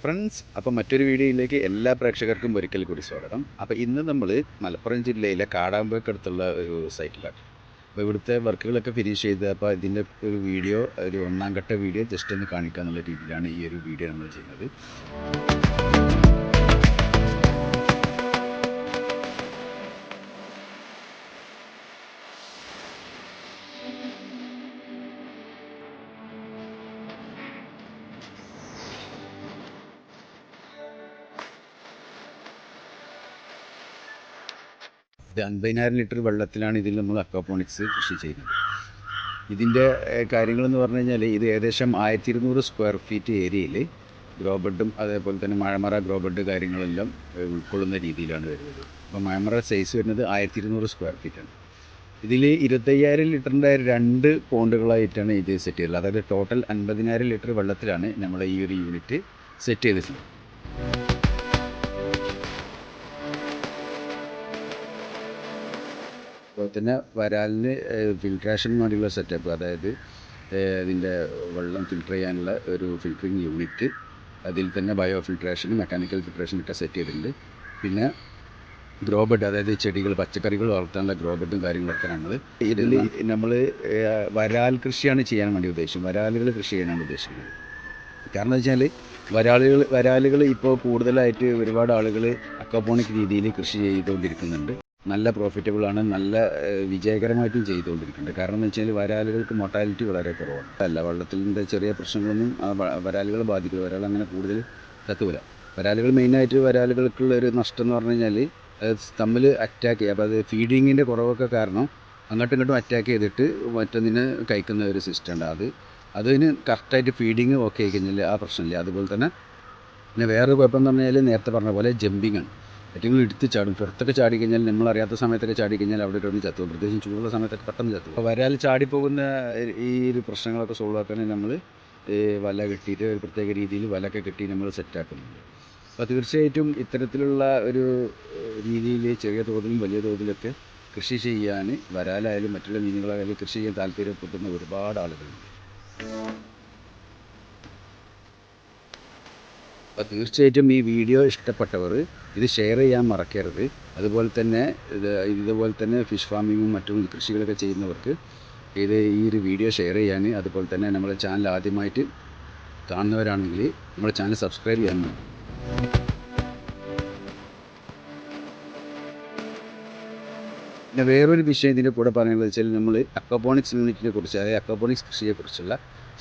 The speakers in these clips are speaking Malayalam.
ഫ്രണ്ട്സ് അപ്പോൾ മറ്റൊരു വീഡിയോയിലേക്ക് എല്ലാ പ്രേക്ഷകർക്കും ഒരിക്കൽ കൂടി സ്വാഗതം. അപ്പോൾ ഇന്ന് നമ്മൾ മലപ്പുറം ജില്ലയിലെ കാടാമ്പുഴക്കടുത്തുള്ള ഒരു സൈറ്റിലാണ്. അപ്പോൾ ഇവിടുത്തെ വർക്കുകളൊക്കെ ഫിനിഷ് ചെയ്ത് അപ്പോൾ ഇതിന്റെ ഒരു വീഡിയോ ഒരു ഒന്നാം ഘട്ട വീഡിയോ ജസ്റ്റ് ഒന്ന് കാണിക്കുക എന്നുള്ള രീതിയിലാണ് ഈ ഒരു വീഡിയോ നമ്മൾ ചെയ്യുന്നത്. ഇത് അൻപതിനായിരം ലിറ്റർ വെള്ളത്തിലാണ് ഇതിൽ നമ്മൾ അക്വാപോണിക്സ് കൃഷി ചെയ്യുന്നത്. ഇതിന്റെ കാര്യങ്ങളെന്ന് പറഞ്ഞു കഴിഞ്ഞാൽ ഇത് ഏകദേശം ആയിരത്തി ഇരുന്നൂറ് സ്ക്വയർ ഫീറ്റ് ഏരിയയിൽ ഗ്രോ ബെഡും അതേപോലെ തന്നെ മഴമറ ഗ്രോ ബെഡ് കാര്യങ്ങളെല്ലാം ഉൾക്കൊള്ളുന്ന രീതിയിലാണ് വരുന്നത്. അപ്പോൾ മഴമറ സൈസ് വരുന്നത് ആയിരത്തി ഇരുന്നൂറ് സ്ക്വയർ ഫീറ്റാണ് ഇതിൽ ഇരുപത്തയ്യായിരം ലിറ്ററിന്റെ രണ്ട് പോണ്ടുകളായിട്ടാണ് ഇത് സെറ്റ് ചെയ്തത് അതായത് ടോട്ടൽ അൻപതിനായിരം ലിറ്റർ വെള്ളത്തിലാണ് നമ്മൾ ഈ ഒരു യൂണിറ്റ് സെറ്റ് ചെയ്തിട്ടുള്ളത്. തന്നെ വരാലിന് ഫിൽട്രേഷൻ വേണ്ടിയുള്ള സെറ്റപ്പ് അതായത് ഇതിന്റെ വെള്ളം ഫിൽട്ടർ ചെയ്യാനുള്ള ഒരു ഫിൽറ്ററിങ് യൂണിറ്റ് അതിൽ തന്നെ ബയോ ഫിൽട്രേഷൻ മെക്കാനിക്കൽ ഫിൽട്രേഷനും ഒക്കെ സെറ്റ് ചെയ്തിട്ടുണ്ട്. പിന്നെ ഗ്രോ ബെഡ് അതായത് ചെടികൾ പച്ചക്കറികൾ വളർത്താനുള്ള ഗ്രോ ബെഡും കാര്യങ്ങളൊക്കെ ആണുള്ളത്. ഇതിൽ നമ്മൾ വരാൽ കൃഷിയാണ് ചെയ്യാൻ വേണ്ടി ഉദ്ദേശിക്കുന്നത് വരാലുകൾ കൃഷി ചെയ്യാനാണ് ഉദ്ദേശിക്കുന്നത്. കാരണം എന്ന് വെച്ചാൽ വരാലുകൾ വരാലുകൾ ഇപ്പോൾ കൂടുതലായിട്ട് ഒരുപാട് ആളുകൾ അക്കോപോണിക് രീതിയിൽ കൃഷി ചെയ്തുകൊണ്ടിരിക്കുന്നുണ്ട്. നല്ല പ്രോഫിറ്റബിളാണ് നല്ല വിജയകരമായിട്ടും ചെയ്തുകൊണ്ടിരിക്കുന്നുണ്ട്. കാരണം എന്ന് വെച്ചാൽ വരാലുകൾക്ക് മൊട്ടാലിറ്റി വളരെ കുറവാണ്. അല്ല വെള്ളത്തിന്റെ ചെറിയ പ്രശ്നങ്ങളൊന്നും വരാലുകളെ ബാധിക്കില്ല. വരാൾ അങ്ങനെ കൂടുതൽ തത്തുവില്ല വരാലുകൾ മെയിനായിട്ട് വരാലുകൾക്കുള്ള ഒരു നഷ്ടം എന്ന് പറഞ്ഞു കഴിഞ്ഞാൽ തമ്മിൽ അറ്റാക്ക് ചെയ്യുക അപ്പോൾ അത് ഫീഡിങ്ങിന്റെ കുറവൊക്കെ കാരണം അങ്ങോട്ടും ഇങ്ങോട്ടും അറ്റാക്ക് ചെയ്തിട്ട് മറ്റൊന്നിനെ കഴിക്കുന്ന ഒരു സിസ്റ്റം ഉണ്ട്. അത് അതിന് കറക്റ്റായിട്ട് ഫീഡിങ് ഓക്കെ ആയി കഴിഞ്ഞാൽ ആ പ്രശ്നമില്ല. അതുപോലെ തന്നെ പിന്നെ വേറൊരു കുഴപ്പം എന്ന് പറഞ്ഞാൽ നേരത്തെ പറഞ്ഞ പോലെ ജമ്പിങ് ആണ്. ഏറ്റവും എടുത്ത് ചാടും. പുറത്തൊക്കെ ചാടി കഴിഞ്ഞാൽ നമ്മൾ അറിയാത്ത സമയത്തൊക്കെ ചാടി കഴിഞ്ഞാൽ അവിടെ ഒരു ചത്തു പ്രത്യേകിച്ച് ചൂടുള്ള സമയത്തൊക്കെ പെട്ടെന്ന് ചത്തു അപ്പോൾ വരാൽ ചാടിപ്പോകുന്ന ഈ ഒരു പ്രശ്നങ്ങളൊക്കെ സോൾവ് ആക്കാൻ നമ്മൾ വല കെട്ടിയിട്ട് ഒരു പ്രത്യേക രീതിയിൽ വലയൊക്കെ കെട്ടി നമ്മൾ സെറ്റാക്കുന്നുണ്ട് അപ്പോൾ തീർച്ചയായിട്ടും ഇത്തരത്തിലുള്ള ഒരു രീതിയിൽ ചെറിയ തോതിലും വലിയ തോതിലൊക്കെ കൃഷി ചെയ്യാൻ വരാലായാലും മറ്റുള്ള മീനുകളായാലും കൃഷി ചെയ്യാൻ താല്പര്യപ്പെടുന്ന ഒരുപാട് ആളുകളുണ്ട്. അപ്പോൾ തീർച്ചയായിട്ടും ഈ വീഡിയോ ഇഷ്ടപ്പെട്ടവർ ഇത് ഷെയർ ചെയ്യാൻ മറക്കരുത്. അതുപോലെ തന്നെ ഇത് ഇതുപോലെ തന്നെ ഫിഷ് ഫാമിങ്ങും മറ്റും കൃഷികളൊക്കെ ചെയ്യുന്നവർക്ക് ഇത് ഈ ഒരു വീഡിയോ ഷെയർ ചെയ്യാൻ അതുപോലെ തന്നെ നമ്മുടെ ചാനൽ ആദ്യമായിട്ട് കാണുന്നവരാണെങ്കിൽ നമ്മുടെ ചാനൽ സബ്സ്ക്രൈബ് ചെയ്യാൻ പിന്നെ വേറൊരു വിഷയം ഇതിന്റെ കൂടെ പറയുന്നത് വെച്ചാൽ നമ്മൾ അക്കോപോണിക്സ് യൂണിറ്റിനെ കുറിച്ച് അതായത് അക്കോപോണിക്സ് കൃഷിയെക്കുറിച്ചുള്ള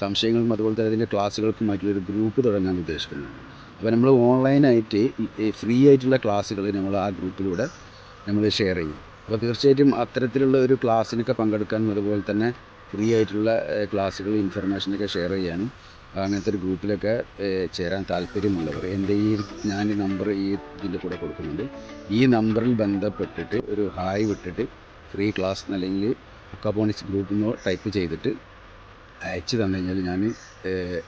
സംശയങ്ങളും അതുപോലെ തന്നെ അതിന്റെ ക്ലാസ്സുകൾക്കുമായിട്ടുള്ളൊരു ഗ്രൂപ്പ് തുടങ്ങാൻ ഉദ്ദേശിക്കുന്നുണ്ട്. അപ്പോൾ നമ്മൾ ഓൺലൈനായിട്ട് ഫ്രീ ആയിട്ടുള്ള ക്ലാസ്സുകൾ നമ്മൾ ആ ഗ്രൂപ്പിലൂടെ നമ്മൾ ഷെയർ ചെയ്യും. അപ്പോൾ തീർച്ചയായിട്ടും അത്തരത്തിലുള്ള ഒരു ക്ലാസ്സിനൊക്കെ പങ്കെടുക്കാനും അതുപോലെ തന്നെ ഫ്രീ ആയിട്ടുള്ള ക്ലാസ്സുകൾ ഇൻഫർമേഷനൊക്കെ ഷെയർ ചെയ്യാനും അങ്ങനത്തെ ഒരു ഗ്രൂപ്പിലൊക്കെ ചേരാൻ താല്പര്യമുള്ളവർ എന്റെ ഈ ഞാൻ ഈ നമ്പർ ഈ ഇതിന്റെ കൂടെ കൊടുക്കുന്നുണ്ട്. ഈ നമ്പറിൽ ബന്ധപ്പെട്ടിട്ട് ഒരു ഹായ് വിട്ടിട്ട് ഫ്രീ ക്ലാസ് അല്ലെങ്കിൽ അക്കോപോണിക്സ് ഗ്രൂപ്പ് എന്ന് ടൈപ്പ് ചെയ്തിട്ട് അയച്ചു തന്നു കഴിഞ്ഞാൽ ഞാൻ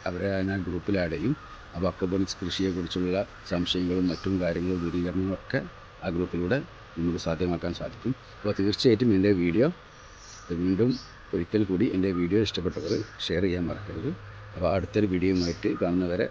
അവരെ ഞാൻ ഗ്രൂപ്പിൽ ആഡ് ചെയ്യും. അപ്പോൾ അക്കോപോണിക്സ് കൃഷിയെക്കുറിച്ചുള്ള സംശയങ്ങളും മറ്റും കാര്യങ്ങളും ദൂരീകരണങ്ങളും ഒക്കെ ആ ഗ്രൂപ്പിലൂടെ നമുക്ക് സാധ്യമാക്കാൻ സാധിക്കും. അപ്പോൾ തീർച്ചയായിട്ടും എന്റെ വീഡിയോ വീണ്ടും ഒരിക്കൽ കൂടി എന്റെ വീഡിയോ ഇഷ്ടപ്പെട്ടവർ ഷെയർ ചെയ്യാൻ മറക്കരുത്. അപ്പോൾ അടുത്തൊരു വീഡിയോയുമായിട്ട് കാണുന്നവരെ